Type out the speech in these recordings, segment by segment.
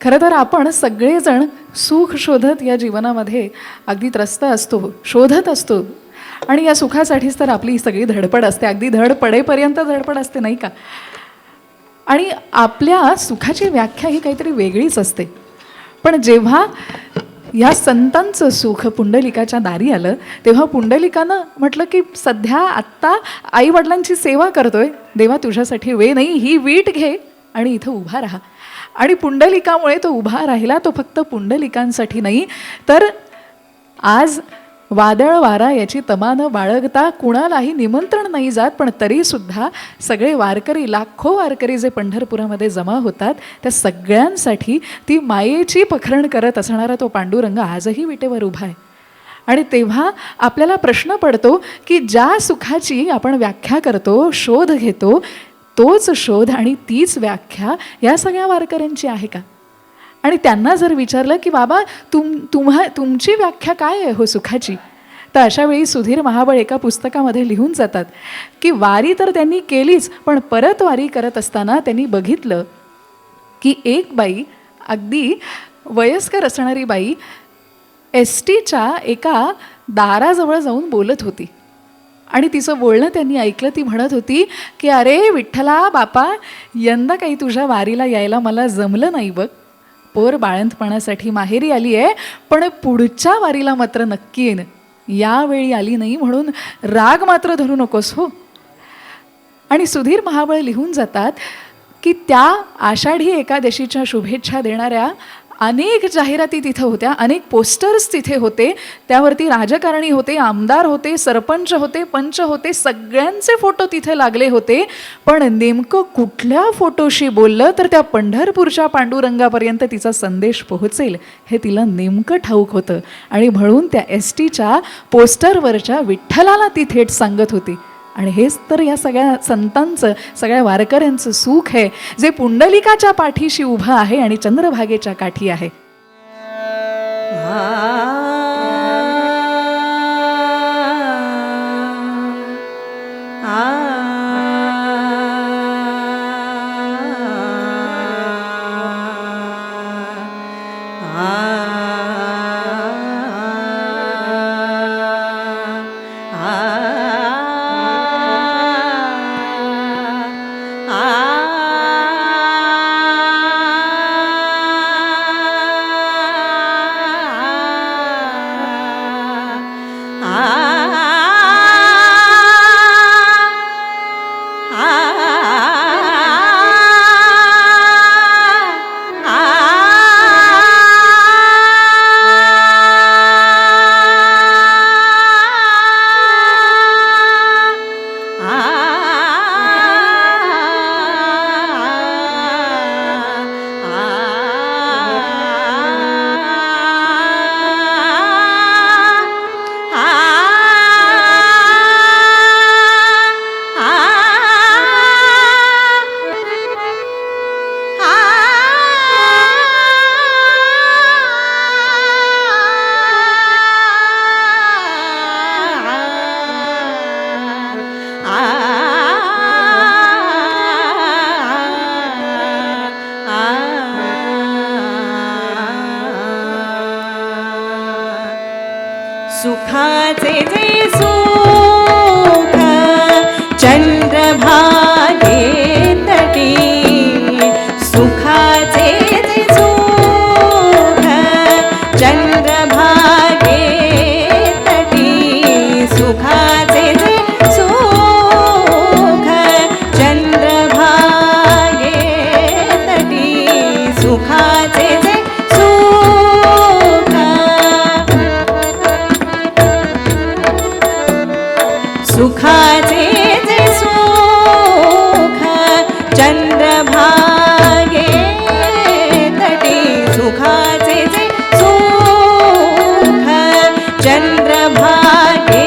खरं तर आपण सगळेजण सुख शोधत या जीवनामध्ये अगदी त्रस्त असतो शोधत असतो. आणि या सुखासाठीच तर आपली सगळी धडपड असते. अगदी धड पडेपर्यंत धडपड असते नाही का? आणि आपल्या सुखाची व्याख्या ही काहीतरी वेगळीच असते. पण जेव्हा या संतांचं सुख पुंडलिकाच्या दारी आलं तेव्हा पुंडलिकानं म्हटलं की सध्या आत्ता आईवडिलांची सेवा करतोय. देवा तुझ्यासाठी वे नाही. ही वीट घे आणि इथं उभा राहा. आणि पुंडलिकामुळे तो उभा राहिला तो फक्त पुंडलिकांसाठी नाही. तर आज वादळ वारा याची तमानं बाळगता कुणालाही निमंत्रण नाही जात पण तरीसुद्धा सगळे वारकरी लाखो वारकरी जे पंढरपुरामध्ये जमा होतात त्या सगळ्यांसाठी ती मायेची पखरण करत असणारा तो पांडुरंग आजही विटेवर उभा आहे. आणि तेव्हा आपल्याला प्रश्न पडतो की ज्या सुखाची आपण व्याख्या करतो शोध घेतो तोच शोध आणि तीच व्याख्या या सगळ्या वारकऱ्यांची आहे का? आणि त्यांना जर विचारलं की बाबा तुम तुम्हा तुमची व्याख्या काय आहे हो सुखाची? तर अशा वेळी सुधीर महाबळ एका पुस्तकामध्ये लिहून जातात की वारी तर त्यांनी केलीच पण परत वारी करत असताना त्यांनी बघितलं की एक बाई अगदी वयस्कर असणारी बाई एस टीच्या एका दाराजवळ जाऊन बोलत होती. आणि तिचं बोलणं त्यांनी ऐकलं ती म्हणत होती की अरे विठ्ठला बापा यंदा काही तुझ्या वारीला यायला मला जमलं नाही बघ. पोर बाळंतपणासाठी माहेरी आली आहे पण पुढच्या वारीला मात्र नक्की येईन यावेळी आली नाही म्हणून राग मात्र धरू नकोस हो. आणि सुधीर महाबळ लिहून जातात की त्या आषाढी एकादशीच्या शुभेच्छा देणाऱ्या अनेक जाहिराती तिथं होत्या अनेक पोस्टर्स तिथे होते. त्यावरती राजकारणी होते आमदार होते सरपंच होते पंच होते सगळ्यांचे फोटो तिथे लागले होते. पण नेमकं कुठल्या फोटोशी बोललं तर त्या पंढरपूरच्या पांडुरंगापर्यंत तिचा संदेश पोहोचेल हे तिला नेमकं ठाऊक होतं. आणि म्हणून त्या एस टीच्या पोस्टरवरच्या विठ्ठलाला ती थेट सांगत होती. आणि हेच तर या सगळ्या संतांचं सगळ्या वारकऱ्यांचं सुख आहे जे पुंडलिकाच्या पाठीशी उभं आहे आणि चंद्रभागेच्या काठी आहे. सुखाचे जे सु चंद्रभागे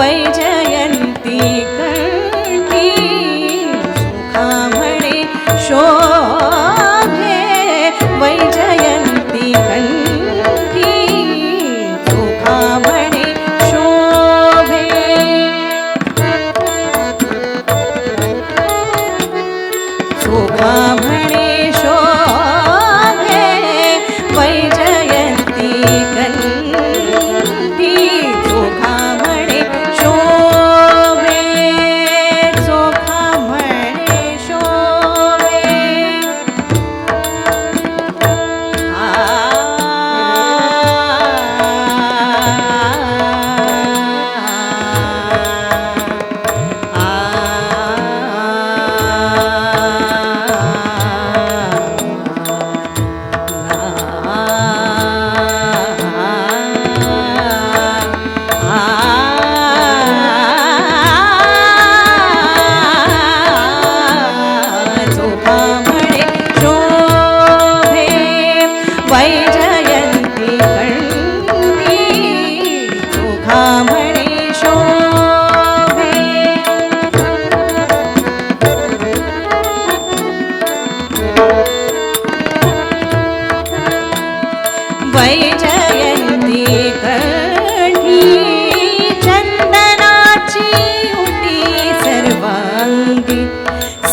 वैजयन्ती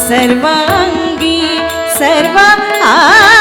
सर्वांगी सर्व आ